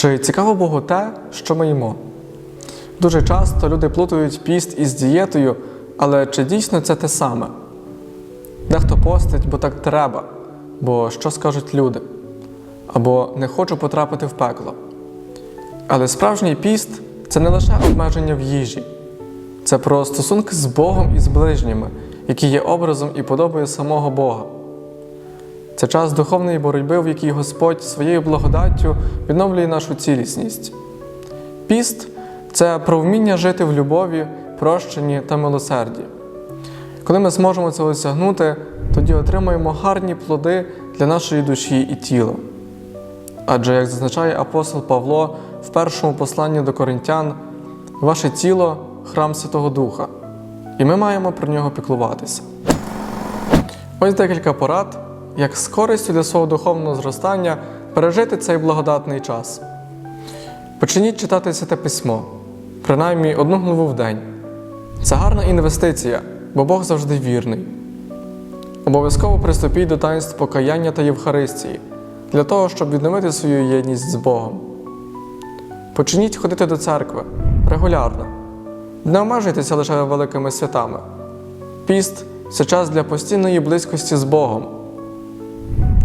Чи цікаво Богу те, що ми їмо? Дуже часто люди плутають піст із дієтою, але чи дійсно це те саме? Дехто постить, бо так треба, бо що скажуть люди, або не хочу потрапити в пекло. Але справжній піст це не лише обмеження в їжі, це про стосунки з Богом і з ближніми, які є образом і подобою самого Бога. Це час духовної боротьби, в якій Господь своєю благодаттю відновлює нашу цілісність. Піст це про вміння жити в любові, прощенні та милосерді. Коли ми зможемо це осягнути, тоді отримаємо гарні плоди для нашої душі і тіла. Адже, як зазначає апостол Павло в першому посланні до коринтян, ваше тіло храм Святого Духа, і ми маємо про нього піклуватися. Ось декілька порад, як з користю для свого духовного зростання пережити цей благодатний час. Почніть читати Святе письмо, принаймні одну главу в день. Це гарна інвестиція, бо Бог завжди вірний. Обов'язково приступіть до таїнств покаяння та Євхаристії для того, щоб відновити свою єдність з Богом. Почніть ходити до церкви регулярно. Не обмежуйтеся лише великими святами. Піст це час для постійної близькості з Богом.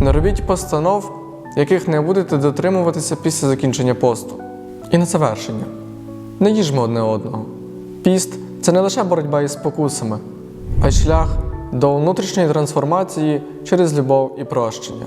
Не робіть постанов, яких не будете дотримуватися після закінчення посту. І на завершення. Не їжмо одне одного. Піст це не лише боротьба із спокусами, а й шлях до внутрішньої трансформації через любов і прощення.